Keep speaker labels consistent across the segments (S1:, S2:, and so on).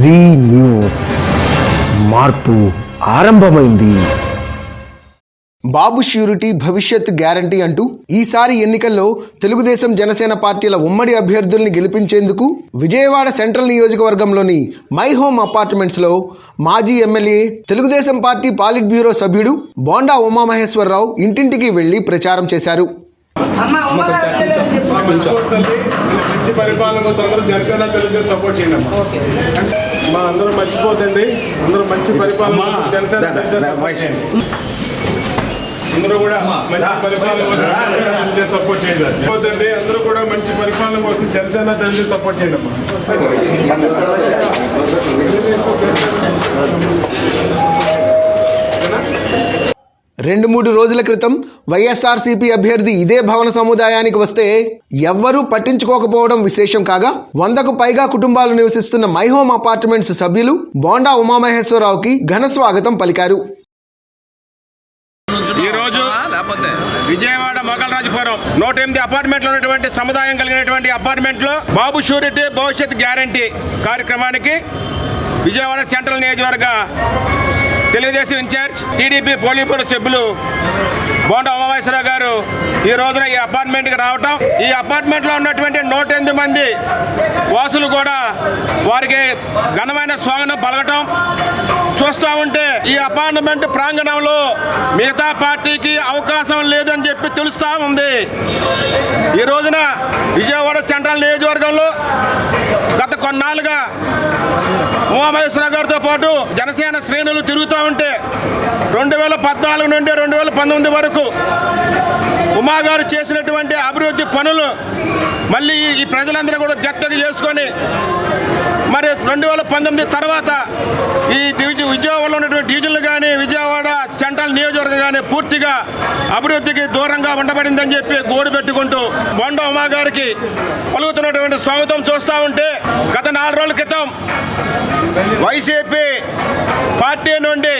S1: G news మార్పు ఆరంభమైంది. బాబు surety భవిష్యత్ గ్యారంటీ అంటూ ఈసారి ఎన్నికల్లో తెలుగుదేశం జనసేన పార్టీల ఉమ్మడి అభ్యర్థుల్ని గెలిపించేందుకు విజయవాడ సెంట్రల్ నియోజకవర్గంలోని మై హోమ్ అపార్ట్మెంట్స్లో మాజీ MLA Telugu Desam party polit bureau సభ్యుడు బోండా ఉమామహేశ్వరరావు ఇంటింటికి వెళ్ళి ప్రచారం చేశారు.
S2: అమ్మ అమ్మగారు వచ్చేలేదని చెప్పు.
S3: తల్లి మంచి పరిపాలన కోసం అందరూ జనసేన తెలుగుదేశం సపోర్ట్ చేయండి అమ్మా. మా అందరూ మర్చిపోతండి. అందరూ మంచి పరిపాలన అందరూ కూడా మంచి పరిపాలన కోసం సపోర్ట్ చేయండి. అందరూ కూడా మంచి పరిపాలన కోసం జనసేన తెలుగుదేశం సపోర్ట్ చేయండి అమ్మా.
S1: రెండు మూడు రోజుల క్రితం వైఎస్ఆర్సీపీ అభ్యర్థి ఇదే భవన సముదాయానికి వస్తే ఎవ్వరూ పట్టించుకోకపోవడం విశేషం కాగా వందకు పైగా కుటుంబాలు నివసిస్తున్న మైహోమ్ అపార్ట్మెంట్స్ సభ్యులు బోండా ఉమామహేశ్వరరావుకి ఘన స్వాగతం పలికారు.
S3: ఈ విజయవాడ మొగలరాజపురం నూట ఎనిమిది అపార్ట్మెంట్లు ఉన్నటువంటి సముదాయం కలిగినటువంటి అపార్ట్మెంట్లో బాబు షూరిటీ భవిష్యత్ గ్యారంటీ కార్యక్రమానికి విజయవాడ సెంట్రల్ నియోజకవర్గ Telugu Desam incharge TDP polling board సభ్యులు బోండా అమావాసరావు గారు ఈ రోజున ఈ అపార్ట్మెంట్కి రావటం. ఈ అపార్ట్మెంట్లో ఉన్నటువంటి నూట ఎనిమిది మంది వాసులు కూడా వారికి ఘనమైన స్వాగతం పలకటం. చూస్తూ ఉంటే ఈ అపార్ట్మెంట్ ప్రాంగణంలో మిగతా పార్టీకి అవకాశం లేదని చెప్పి తెలుస్తూ ఉంది. ఈ రోజున విజయవాడ సెంట్రల్ నియోజకవర్గంలో గత కొన్నాళ్ళుగా ఉమామహేశ్వరరావు గారితో పాటు జనసేన శ్రేణులు తిరుగుతూ ఉంటే రెండు వేల పద్నాలుగు నుండి రెండు వేల పంతొమ్మిది వరకు ఉమా ఉమాగారు చేసినటువంటి అభివృద్ధి పనులు మళ్ళీ ఈ- ప్రజలందరూ కూడా దత్తత చేసుకొని మరి రెండు వేల పంతొమ్మిది తర్వాత ఈ డివిజన్ విజయవాడలో ఉన్నటువంటి డివిజన్లు కానీ విజయవాడ సెంట్రల్ నియోజకవర్గం కానీ పూర్తిగా అభివృద్ధికి దూరంగా ఉండబడిందని చెప్పి గోడు పెట్టుకుంటూ బొండ ఉమా గారికి పలుకుతున్నటువంటి స్వాగతం చూస్తూ ఉంటే గత నాలుగు రోజుల క్రితం వైసీపీ పార్టీ నుండి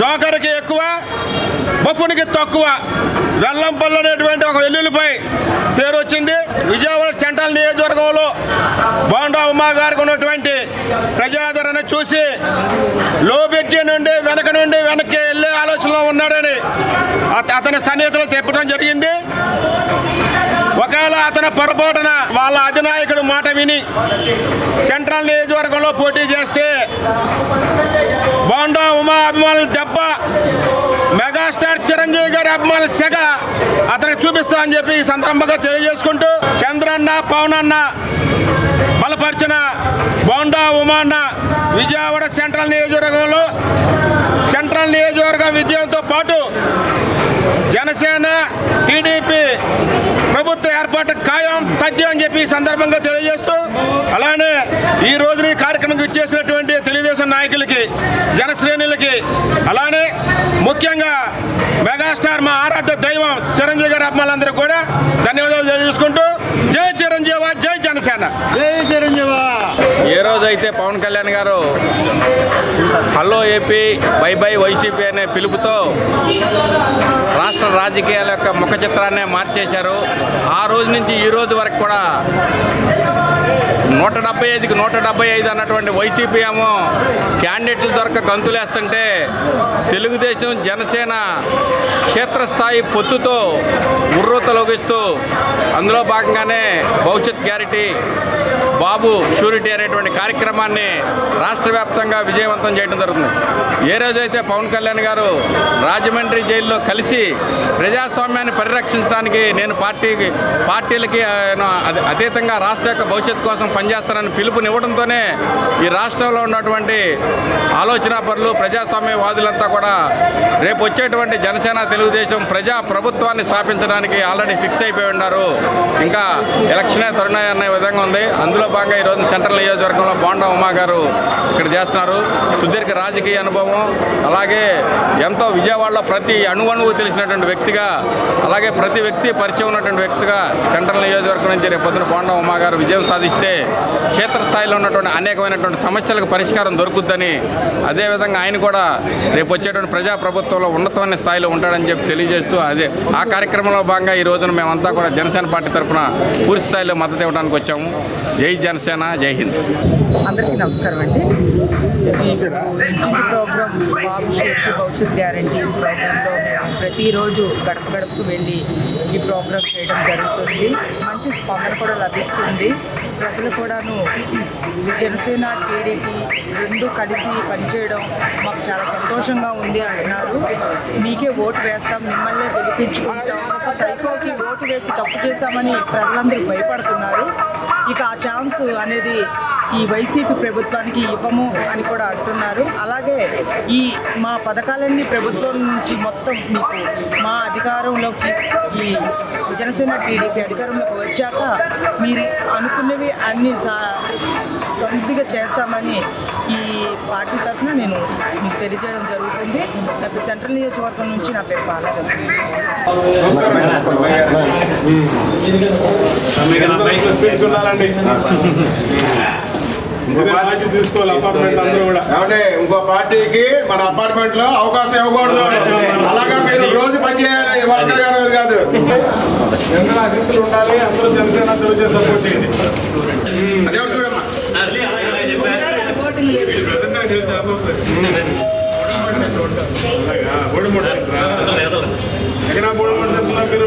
S3: జోకర్కి ఎక్కువ బఫునికి తక్కువ వెల్లంపల్లి అనేటువంటి ఒక వెల్లుల్లిపై పేరు వచ్చింది విజయవాడ సెంట్రల్ నియోజకవర్గంలో బోండా ఉమా గారికి ఉన్నటువంటి ప్రజాదరణ చూసి లో నుండి వెనక నుండి వెనక్కి వెళ్ళే ఆలోచనలో ఉన్నాడని అత- అతని సన్నిహితులు చెప్పడం జరిగింది. ఒకవేళ అతని పొరపాటున వాళ్ళ అధినాయకుడు మాట విని సెంట్రల్ నియోజకవర్గంలో పోటీ చేస్తే బోండా ఉమా అభిమానులు దెబ్బ మెగాస్టార్ చిరంజీవి గారి అభిమానుల సెగ అతనికి చూపిస్తా అని చెప్పి ఈ సందర్భంగా తెలియజేసుకుంటూ చంద్రన్న పవనన్న బలపరిచిన బోండా ఉమాన్న విజయవాడ సెంట్రల్ నియోజకవర్గంలో సెంట్రల్ నియోజకవర్గం విజయంతో పాటు జనసేన టీడీపీ న్యాయం తథ్యం అని చెప్పి ఈ సందర్భంగా తెలియజేస్తూ అలానే ఈ రోజున ఈ కార్యక్రమం ఇచ్చేసినటువంటి తెలుగుదేశం నాయకులకి జనశ్రేణులకి అలానే ముఖ్యంగా మెగాస్టార్ మా ఆరాధ్య దైవం చిరంజీవి గారి అభిమానులందరూ కూడా ధన్యవాదాలు తెలియజేసుకుంటూ జై చిరంజీవ జై జనసేన.
S4: జై చిరంజీవా. అయితే పవన్ కళ్యాణ్ గారు hello AP bye bye YCP అనే పిలుపుతో రాష్ట్ర రాజకీయాల యొక్క ముఖ చిత్రాన్నే మార్చేశారు. ఆ రోజు నుంచి ఈ రోజు వరకు కూడా నూట డెబ్బై ఐదుకి నూట డెబ్బై ఐదు అన్నటువంటి వైసీపీ ఏమో క్యాండిడేట్లు దొరక గంతులేస్తుంటే తెలుగుదేశం జనసేన క్షేత్రస్థాయి పొత్తుతో ఉర్రూతలోగిస్తూ అందులో భాగంగానే భవిష్యత్ గ్యారెంటీ బాబు షూరిటీ అనేటువంటి కార్యక్రమాన్ని రాష్ట్ర వ్యాప్తంగా విజయవంతం చేయడం జరుగుతుంది. ఏ రోజైతే పవన్ కళ్యాణ్ గారు రాజమండ్రి జైల్లో కలిసి ప్రజాస్వామ్యాన్ని పరిరక్షించడానికి నేను పార్టీ పార్టీలకి అతీతంగా రాష్ట్ర యొక్క భవిష్యత్తు కోసం పనిచేస్తానని పిలుపునివ్వడంతోనే ఈ రాష్ట్రంలో ఉన్నటువంటి ఆలోచన పరులు ప్రజాస్వామ్యవాదులంతా కూడా రేపు వచ్చేటువంటి జనసేన తెలుగుదేశం ప్రజా ప్రభుత్వాన్ని స్థాపించడానికి ఆల్రెడీ ఫిక్స్ అయిపోయి ఉన్నారు. ఇంకా ఎలక్షనే తరుణాయి అనే విధంగా ఉంది. అందులో భాగంగా ఈరోజు సెంట్రల్ నియోజకవర్గంలో బోండా ఉమా గారు ఇక్కడ చేస్తున్నారు. సుదీర్ఘ రాజకీయ అనుభవం అలాగే ఎంతో విజయవాడలో ప్రతి అణువణువు తెలిసినటువంటి వ్యక్తిగా అలాగే ప్రతి వ్యక్తి పరిచయం ఉన్నటువంటి వ్యక్తిగా సెంట్రల్ నియోజకవర్గం నుంచి రేపు పొద్దున బోండా ఉమా గారు విజయం సాధిస్తే క్షేత్రస్థాయిలో ఉన్నటువంటి అనేకమైనటువంటి సమస్యలకు పరిష్కారం దొరుకుద్దని అదేవిధంగా ఆయన కూడా రేపు వచ్చేటువంటి ప్రజాప్రభుత్వంలో ఉన్నతమైన స్థాయిలో ఉంటాడని చెప్పి తెలియజేస్తూ అదే ఆ కార్యక్రమంలో భాగంగా ఈ రోజున మేమంతా కూడా జనసేన పార్టీ తరఫున పూర్తి స్థాయిలో మద్దతు ఇవ్వడానికి వచ్చాము. జై జనసేన జై హింద్.
S2: అందరికీ నమస్కారం అండి. ఈ ఈ ప్రోగ్రాం భవిష్యత్తు భవిష్యత్ గ్యారంటీ ప్రోగ్రాంలో మేము ప్రతిరోజు గడప గడపకు వెళ్ళి ఈ ప్రోగ్రాం చేయడం జరుగుతుంది. మంచి స్పందన కూడా లభిస్తుంది. ప్రజలు కూడాను జనసేన టీడీపీ రెండు కలిసి పనిచేయడం మాకు చాలా సంతోషంగా ఉంది అంటున్నారు. మీకే ఓటు వేస్తాం మిమ్మల్ని గెలిపించుకుంటాం. ఒక సైకోకి ఓటు వేసి తప్పు చేశామని ప్రజలందరూ భయపడుతున్నారు. ఇక ఆ ఛాన్స్ అనేది ఈ వైసీపీ ప్రభుత్వానికి ఇవ్వము అని కూడా అంటున్నారు. అలాగే ఈ మా పథకాలన్నీ ప్రభుత్వం నుంచి మొత్తం మీకు మా అధికారంలోకి ఈ జనసేన టీడీపీ అధికారంలోకి వచ్చాక మీరు అనుకున్నవి అన్ని సా- సమృద్ధిగా చేస్తామని ఈ పార్టీ తరఫున నేను మీకు తెలియజేయడం జరుగుతుంది. నాకు సెంట్రల్ నియోజకవర్గం నుంచి నా పేరు పాలక
S3: ఏమంటే ఇంకో పార్టీకి మన అపార్ట్మెంట్లో అవకాశం ఇవ్వకూడదు. అలాగా మీరు రోజు పనిచేయాలి వర్కర్ గారు కాదు.
S5: జనరల్ ఆశీస్సులు ఉండాలి అందరూ జనసేన తెలుగుదేశం సపోర్ట్ చేయండి.
S3: అదే చూడమ్మా.
S5: ఎక్కడ బోడి మూట తెస్తున్నా మీరు